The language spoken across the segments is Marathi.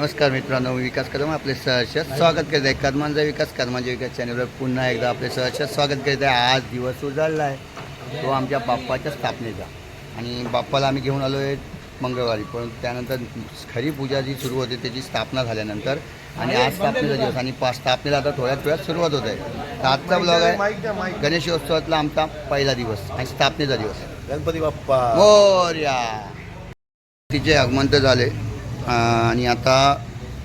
नमस्कार मित्रांनो विकास कदम आपले सहर्ष स्वागत करत आहे कदमांचा विकास. कदमांचा विकास चॅनलवर पुन्हा एकदा आपले सहर्ष स्वागत करीत आहे. आज दिवस उजाडला आहे. तो आमच्या बाप्पाच्या स्थापनेचा. आणि बाप्पाला आम्ही घेऊन आलो आहे मंगळवारी. परंतु त्यानंतर खरी पूजा जी सुरू होते त्याची स्थापना झाल्यानंतर आणि आज स्थापनेचा दिवस. आणि पा स्थापनेला आता थोड्याच वेळात सुरुवात होत आहे. तर आजचा ब्लॉग आहे गणेशोत्सवातला आमचा पहिला दिवस आणि स्थापनेचा दिवस. गणपती बाप्पा. मोर्या. तिचे आगमंत झाले. आणि आता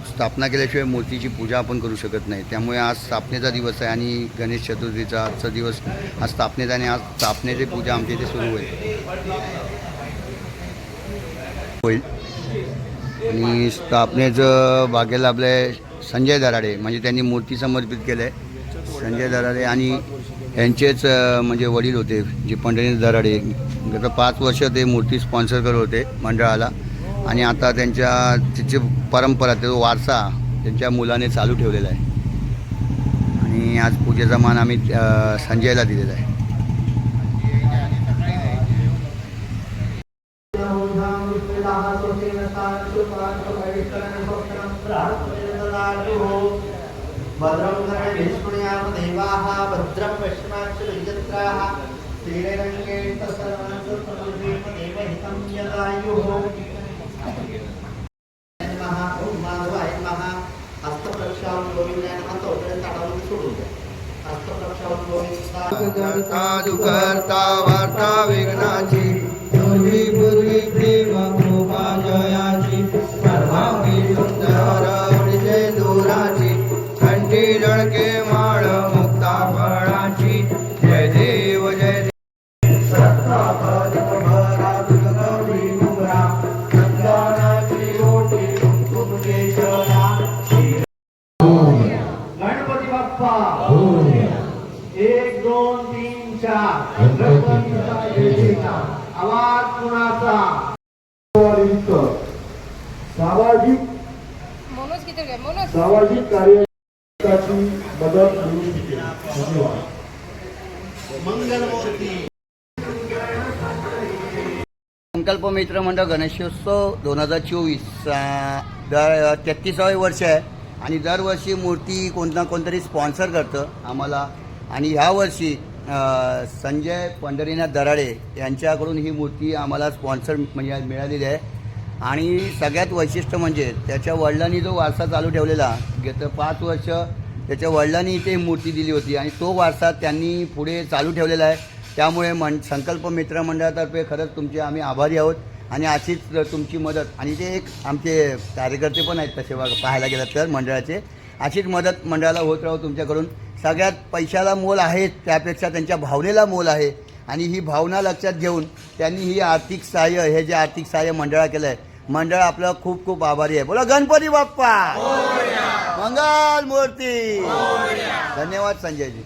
स्थापना केल्याशिवाय मूर्तीची पूजा आपण करू शकत नाही. त्यामुळे आज स्थापनेचा दिवस आहे आणि गणेश चतुर्थीचा आजचा दिवस आज स्थापनेचा आणि आज स्थापनेची पूजा आमच्या इथे सुरू होईल. होईल. आणि स्थापनेचं बागेला आपले संजय दराडे. म्हणजे त्यांनी मूर्ती समर्पित केलं आहे संजय दराडे आणि यांचेच म्हणजे वडील होते जे पंढरीनाथ दराडे. गत पाच वर्ष ते मूर्ती स्पॉन्सर करत होते मंडळाला. आणि आता त्यांच्या तिची परंपरा तो वारसा त्यांच्या मुलाने चालू ठेवलेला आहे. आणि आज पूजेचा मान आम्ही संजयला दिलेला आहे. भद्रं भद्रं સાધુ કરતા વાર્તા संकल्प मित्र मंडळ गणेशोत्सव दोन हजार चोवीस दर तेहतीसावे वर्ष आहे. आणि दरवर्षी मूर्ती कोणता कोणतरी स्पॉन्सर करतं आम्हाला. आणि ह्या वर्षी संजय पंढरीनाथ दराडे यांच्याकडून ही मूर्ती आम्हाला स्पॉन्सर म्हणजे मिळालेली आहे. आणि सगळ्यात वैशिष्ट्य म्हणजे त्याच्या वडिलांनी जो वारसा चालू ठेवलेला गेलं पाच वर्ष त्याच्या वडिलांनी इथे मूर्ती दिली होती. आणि तो वारसा त्यांनी पुढे चालू ठेवलेला आहे. त्यामुळे मन संकल्प मित्र मंडळातर्फे खरंच तुमचे आम्ही आभारी आहोत. आणि अशीच तुमची मदत आणि ते एक आमचे कार्यकर्ते पण आहेत तसे पाहायला गेलात तर मंडळाचे. अशीच मदत मंडळाला होत राहू तुमच्याकडून. सगळ्यात पैशाला मोल आहे त्यापेक्षा त्यांच्या भावनेला मोल आहे. आणि ही भावना लक्षात घेऊन त्यांनी ही आर्थिक सहाय्य हे जे आर्थिक सहाय्य मंडळा केलं आहे मंडळ आपलं खूप खूप आभारी आहे. बोला गणपती बाप्पा! मंगल मूर्ती! धन्यवाद संजयजी.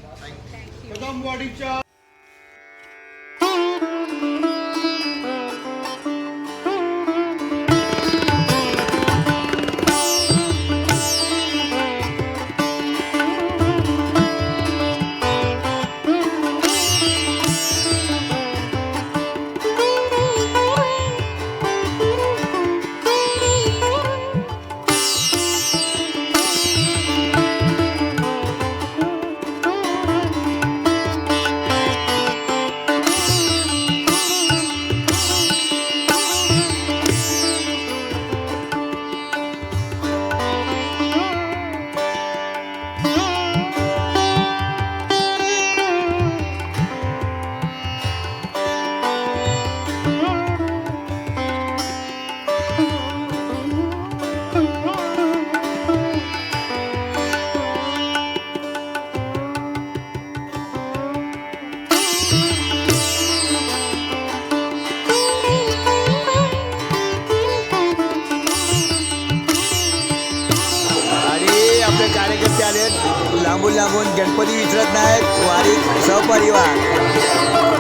लांबून लांबून गणपती विसरत नाहीत. वारी सहपरिवार.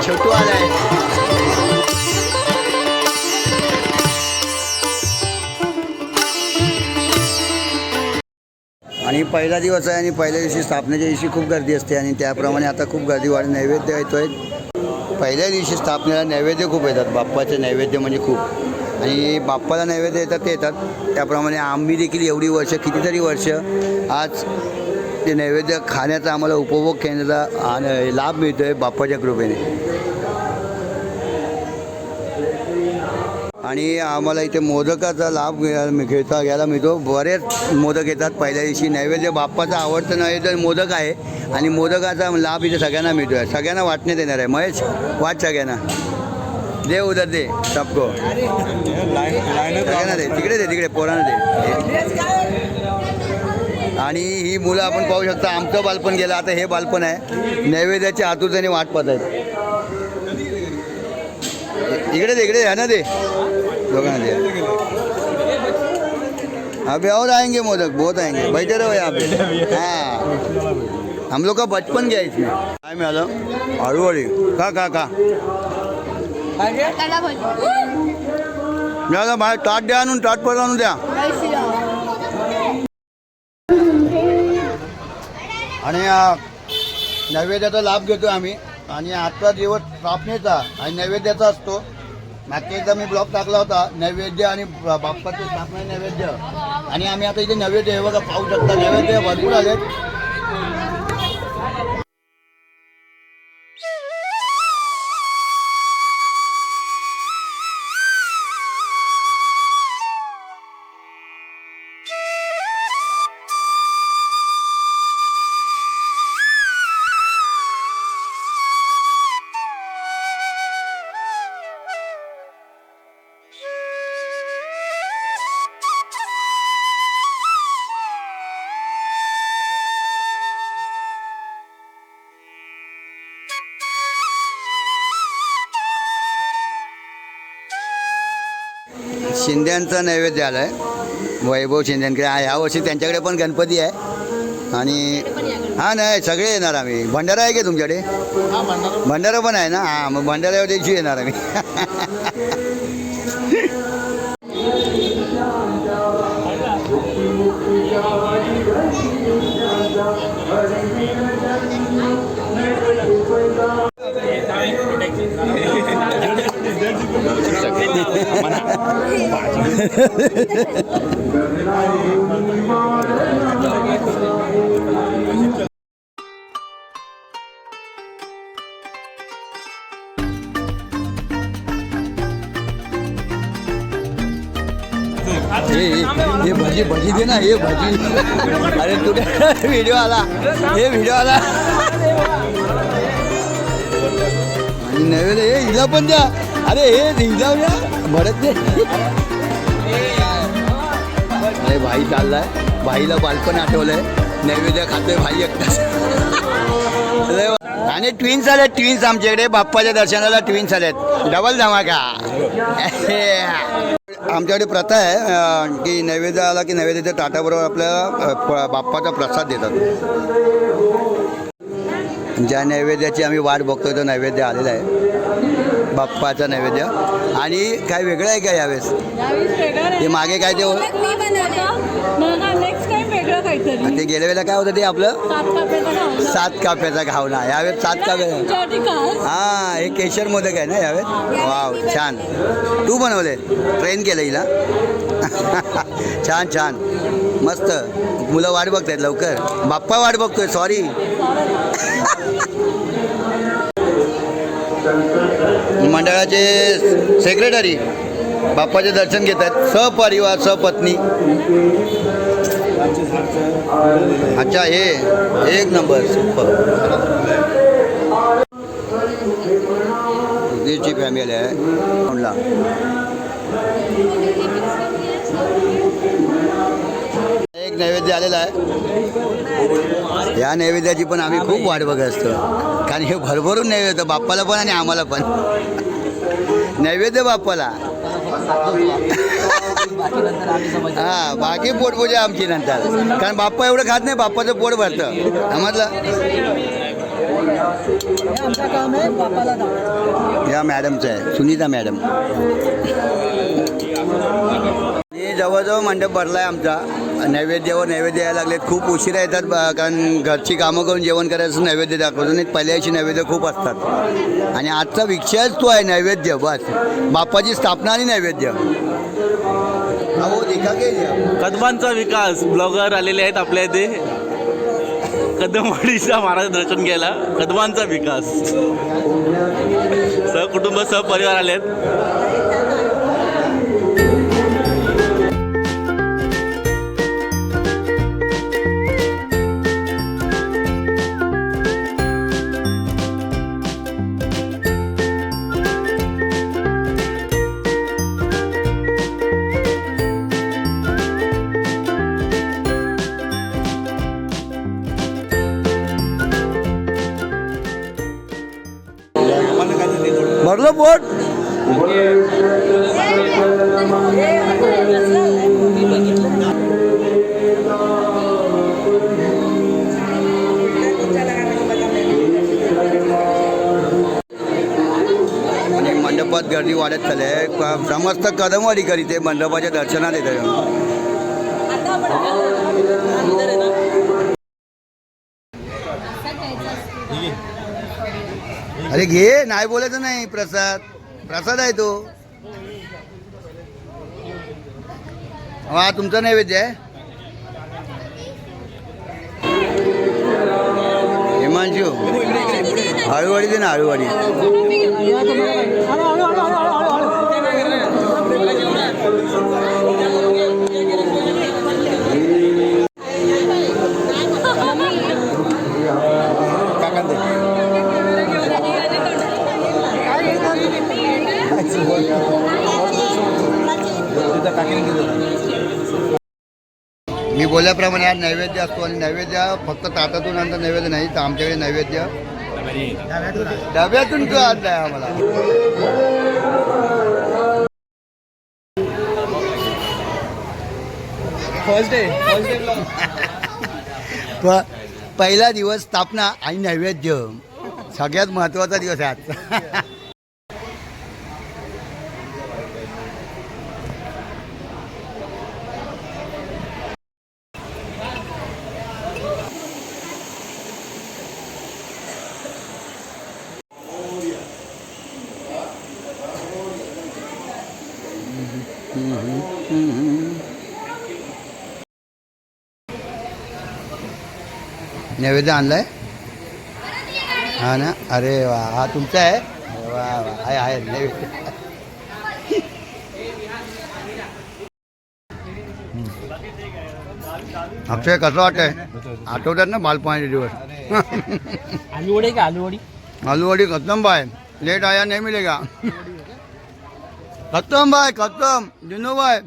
छोटू आलाय आणि पहिला दिवस आहे आणि पहिल्या दिवशी स्थापनेच्या दिवशी खूप गर्दी असते आणि त्याप्रमाणे आता खूप गर्दी वाढ नैवेद्य येतो आहे पहिल्या दिवशी स्थापनेला नैवेद्य खूप येतात. बाप्पाचे नैवेद्य म्हणजे खूप. आणि बाप्पाला नैवेद्य येतात ते येतात. त्याप्रमाणे आम्ही देखील एवढी वर्ष कितीतरी वर्ष आज ते नैवेद्य खाण्याचा आम्हाला उपभोग घेण्याचा आणि लाभ मिळतो आहे बाप्पाच्या कृपेने. आणि आम्हाला इथे मोदकाचा लाभ घेता घ्यायला मिळतो. बरेच मोदक येतात. पहिल्या दिवशी नैवेद्य बाप्पाचा आवडतं नैवेद्य मोदक आहे. आणि मोदकाचा लाभ इथे सगळ्यांना मिळतो आहे सगळ्यांना वाटण्यात येणार आहे. महेश वाट सगळ्यांना. दे उदर दे सबको. सगळ्यांना दे. तिकडे दे तिकडे. पोरांना दे. आणि ही मुलं आपण पाहू शकता आमचं बालपण गेलं आता हे बालपण आहे. नैवेद्याची आतुरतेने वाट पाहत आहेत इकडे दे इकडे ना दे. दोघांना दे. अभी और आएंगे मोदक बहुत आएंगे. बैठे रहो यहाँ पे. हाँ. हम लोग का बचपन गया इसमें. काय मिळालं हळूहळू का का का मिळालं बाहेर ताट द्या आणून ताट परत आणून द्या. आणि नैवेद्याचा लाभ घेतो आम्ही. आणि आजचा दिवस स्थापनेचा आणि नैवेद्याचा असतो. मागच्या एकदा मी ब्लॉग टाकला होता नैवेद्य आणि ब- बाप्पाची स्थापना नैवेद्य. आणि आम्ही आता इथे नैवेद्य हे बघा पाहू शकता. नैवेद्य भरपूर आलेत. शिंद्यांचा नैवेद्य आला आहे वैभव शिंद्यांकडे हा ह्या वर्षी त्यांच्याकडे पण गणपती आहे. आणि हा नाही सगळे येणार आम्ही. भंडारा आहे का तुमच्याकडे? भंडारा. पण आहे ना? हां मग भंडाऱ्या दिवशी येणार आम्ही. हे हे- हे भजी भजी दे ना हे भजी. अरे तुझे व्हिडिओ आला? हे व्हिडिओ आला. आणि नव्हे हे हिला पण द्या. अरे हे हिला द्या. मरत अरे भाई चाललाय. भाईला बालपण आठवलंय. नैवेद्य खातोय भाई एकटाच. आणि ट्विन्स आलेत ट्विन्स आमच्याकडे. बाप्पाच्या दर्शनाला ट्विन्स आलेत. डबल धमाका. आमच्याकडे प्रथा आहे की नैवेद्य आला की नैवेद्याच्या ताटाबरोबर आपल्याला बाप्पाचा प्रसाद देतात. ज्या नैवेद्याची आम्ही वाट बघतोय तो नैवेद्य आलेला आहे. बाप्पाचा नैवेद्य. आणि काय वेगळं आहे का यावेळेस? ते मागे काय ते काहीतरी. ते गेल्या वेळेला काय होतं ते आपलं? सात काप्याचा घावना. यावेळेस सात काप्या हा हे केशर मोदक आहे ना यावेळेस? वाव छान. तू बनवले? ट्रेन केलं हिला? छान छान. मस्त. मुलं वाट बघतायत लवकर. बाप्पा वाट बघतोय सॉरी मंडळाचे सेक्रेटरी बाप्पाचे दर्शन घेत आहेत. सपरिवार सपत्नी. अच्छा हे एक नंबर सुपर सुधीरची फॅमिली आहे. एक नैवेद्य आलेला आहे. या नैवेद्याची पण आम्ही खूप वाट बघत असतो. कारण हे भरभरून नैवेद्य बाप्पाला पण आणि आम्हाला पण. नैवेद्य बाप्पाला. हा बाकी पोटपूजा आमची नंतर. कारण बाप्पा एवढं खात नाही बाप्पाचं पोट भरतं. समजलं? या मॅडमचं आहे सुनीता मॅडम. जवळजवळ मंडप भरला आहे आमचा. नैवेद्यावर नैवेद्य यायला लागलेत. खूप उशिरा येतात कारण घरची कामं करून जेवण करायचं नैवेद्य दाखवतो. नाही पहिल्याची नैवेद्य खूप असतात. आणि आजचा विषयच तो आहे नैवेद्य बस. बाप्पाची स्थापना आणि नैवेद्य. अहो देखा कदमांचा विकास. ब्लॉगर आलेले आहेत आपल्या इथे. कदमवाडीचा महाराज दर्शन घ्यायला. कदमांचा विकास. सहकुटुंब सहपरिवार आले आहेत भरलं पोट आणि मंडपात गर्दी वाढत चालली आहे. क- समस्त कदमवाडी करीते मंडपाच्या दर्शनात येते अरे घे नाही बोलायचं नाही प्रसाद. प्रसाद आहे तो. हा तुमचा नैवेद्य आहे. हिमांशू आळूवाडी दे ना आळूवाडी बोलल्याप्रमाणे आज नैवेद्य असतो आणि नैवेद्य फक्त ताटातून आणतं नैवेद्य नाही तर आमच्याकडे नैवेद्य. डब्यातून तो आणलाय आम्हाला. फर्स्ट डे प- पहिला दिवस स्थापना आणि नैवेद्य. सगळ्यात महत्त्वाचा दिवस आहे आजचा नैवेद्य आणलाय? हा ना? अरे वा. हा तुमचा आहे? वा वा. आहे आहे. नैवेद्य. अक्षय कसं वाटतंय? आठवतात ना बालपणाचे दिवस? आलूवडी का आलूवडी? आलूवाडी खत्म भाई लेट आया नहीं मिलेगा खत्म भाई खत्म दिनू भाई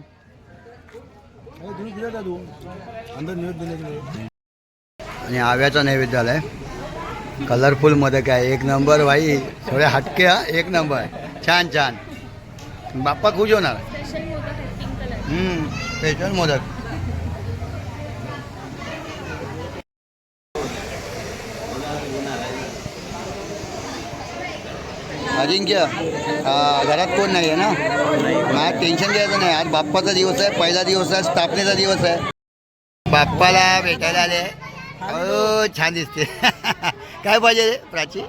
आणि आव्याचा नैवेद्यालय. कलरफुल मोदक आहे एक नंबर भाई थोडे हटके हा एक नंबर छान छान. बाप्पा खुश होणार. हम्म, स्पेशल मोदक. अजिंक्य घरात कोण नाही आहे ना? मला टेन्शन घ्यायचं नाही. आज बाप्पाचा दिवस आहे पहिला दिवस आहे स्थापनेचा दिवस आहे. बाप्पाला भेटायला आले. अहो छान दिसते. काय पाहिजे प्राची?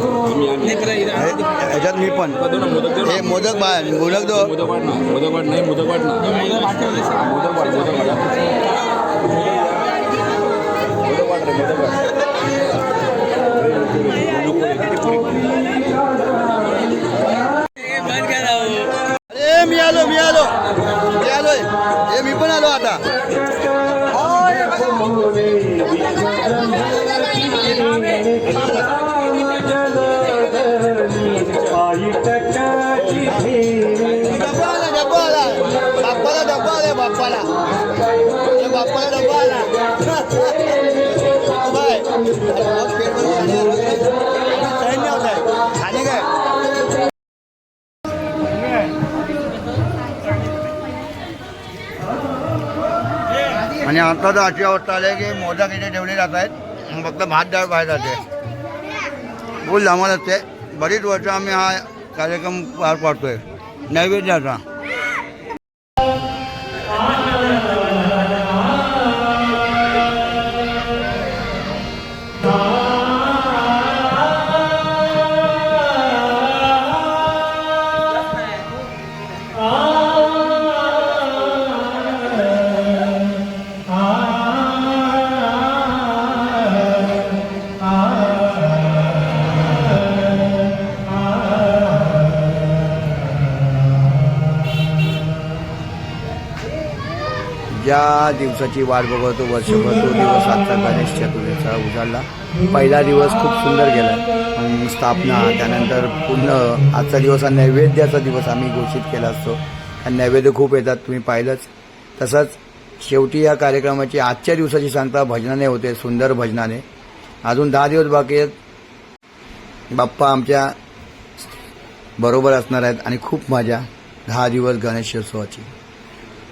हे- ह्याच्यात मी पण. हे मोदक बा मोदक दो. मुदकवाड नाही मुदकवाड ना मुदकवाड मुदकवाड रे मुदकवाड आता तर अशी अवस्था आली की मोदक इथे ठेवले जात आहेत. फक्त भात डाळ पाहिजे जाते. फुल धमाल असते बरीच वर्ष आम्ही हा कार्यक्रम पार पाडतोय. नैवेद्याचा. दिवसाची वाट बघतो वर्षभर तो दिवस आजचा गणेश चतुर्थीचा उजाडला. पहिला दिवस खूप सुंदर गेला. स्थापना त्यानंतर पूर्ण आजचा दिवस हा नैवेद्याचा दिवस आम्ही घोषित केला असतो. आणि नैवेद्य खूप येतात तुम्ही पाहिलंच. तसंच शेवटी या कार्यक्रमाची आजच्या दिवसाची सांगता भजनाने होते सुंदर भजनाने. अजून दहा दिवस बाकी आहेत. बाप्पा आमच्या बरोबर असणार आहेत आणि खूप मजा दहा दिवस गणेशोत्सवाची.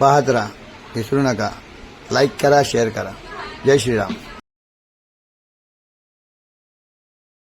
पाहत राहा विसरू नका. लाईक करा शेअर करा. जय श्रीराम.